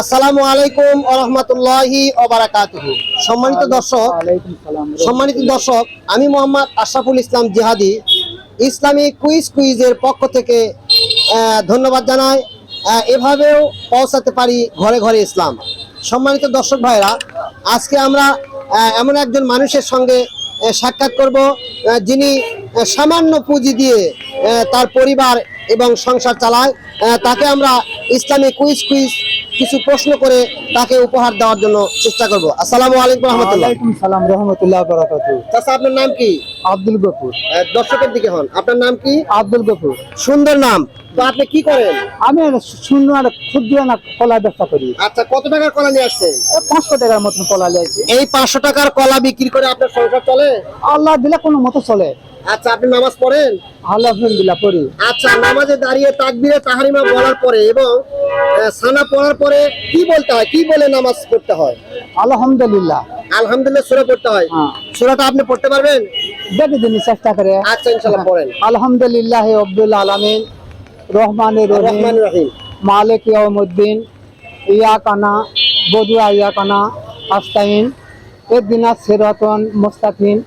আসসালামু আলাইকুম আরহামতুল্লাহি অবারাকাতুহু সম্মানিত দর্শক সম্মানিত দর্শক আমি মোহাম্মদ আশরাফুল ইসলাম জিহাদি ইসলামিক কুইজ কুইজের পক্ষ থেকে ধন্যবাদ জানাই। এভাবেও পৌঁছাতে পারি ঘরে ঘরে ইসলাম। সম্মানিত দর্শক ভাইরা আজকে আমরা এমন একজন মানুষের সঙ্গে সাক্ষাৎ করব যিনি সামান্য পুঁজি দিয়ে তার পরিবার এবং সংসার চালায়। তাকে আমরা ইসলামিক কুইজ কুইজ কিছু প্রশ্ন করে তাকে উপহার দেওয়ার জন্য চেষ্টা করব। আসসালামু আলাইকুম রহমতুল্লাহ। সালাম রহমতুল্লাহ বারাকাতু চাচা আপনার নাম কি? আব্দুল গফুর। দর্শকের দিকে হন। আপনার নাম কি? আব্দুল গফুর। সুন্দর নাম। তো আপনি কি করেন? আমি শূন্য আর ক্ষুদ্র না কলা ব্যবসা করি। আচ্ছা কত টাকার কলা নিয়ে আসছেন? পাঁচশো টাকার মতন কলা লিয়েছি এই পাঁচশো টাকার কলা বিক্রি করে আপনার সংসার চলে? আল্লাহ দিলে কোনো মতো চলে। আচ্ছা আপনি নামাজ পড়েন? আলহামদুলিল্লাহ পড়ি। আচ্ছা নামাজে দাঁড়িয়ে তাকবিরে তাহারিমা বলার পরে এবং সানা পড়ার পরে কি বলতে হয়? কি বলে নামাজ পড়তে হয়? আলহামদুলিল্লাহ। আলহামদুলিল্লাহ সূরা পড়তে হয়। হ্যাঁ। সূরাটা আপনি পড়তে পারবেন? দেখে দিন চেষ্টা করে। আচ্ছা ইনশাআল্লাহ পড়েন। আলহামদুলিল্লাহ আব্দুল আলামিন রহমানের রহমান রহিম। মালিক ইয়াউমুদ্দিন ইয়া বদুয়া ইয়া কানা আস্তাইন এদিনা সিরাতুন মুস্তাকিম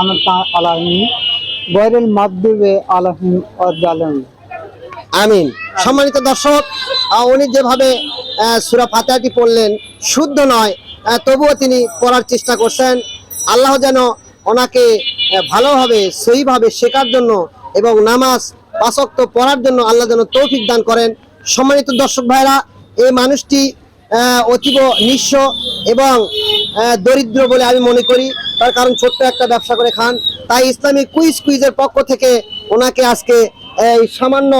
আনতা গৈরুল আলাহিম আমিন। সম্মানিত দর্শক উনি যেভাবে সূরা ফাতিহাটি পড়লেন, শুদ্ধ নয় তবুও তিনি পড়ার চেষ্টা করছেন। আল্লাহ যেন ওনাকে ভালোভাবে সেইভাবে শেখার জন্য এবং নামাজ পাশক্ত পড়ার জন্য আল্লাহ যেন তৌফিক দান করেন। সম্মানিত দর্শক ভাইরা, এই মানুষটি অতীব নিঃস্ব এবং দরিদ্র বলে আমি মনে করি। তার কারণ ছোট্ট একটা ব্যবসা করে খান। তাই ইসলামিক কুইজ কুইজের পক্ষ থেকে ওনাকে আজকে, এই সামান্য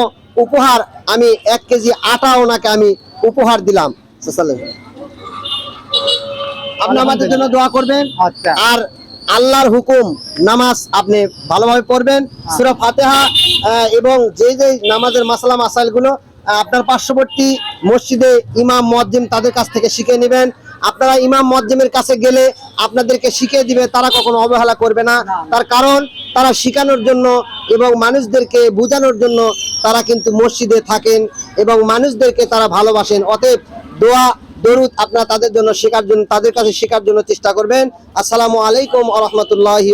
উপহার আমি এক কেজি আটা ওনাকে আমি উপহার দিলাম আপনি আমাদের জন্য দোয়া করবেন। আচ্ছা। আর আল্লাহর হুকুম নামাজ আপনি ভালোভাবে পড়বেন। সূরা ফাতিহা আহ, এবং যে যে নামাজের মাসালা মাসাইলগুলো আপনার পার্শ্ববর্তী মসজিদে ইমাম মুয়াজ্জিম তাদের কাছ থেকে শিখে নেবেন। আপনারা ইমাম মুয়াজ্জিমের কাছে গেলে আপনাদেরকে শিখিয়ে দিবে তারা কখনো অবহেলা করবে না। তার কারণ তারা শিখানোর জন্য এবং মানুষদেরকে বোঝানোর জন্য তারা কিন্তু মসজিদে থাকেন এবং মানুষদেরকে তারা ভালোবাসেন। অতএব দোয়া, দরুদ আপনারা তাদের জন্য শেখার জন্য, তাদের কাছে শেখার জন্য চেষ্টা করবেন। আসসালামু আলাইকুম আ রহমতুল্লাহি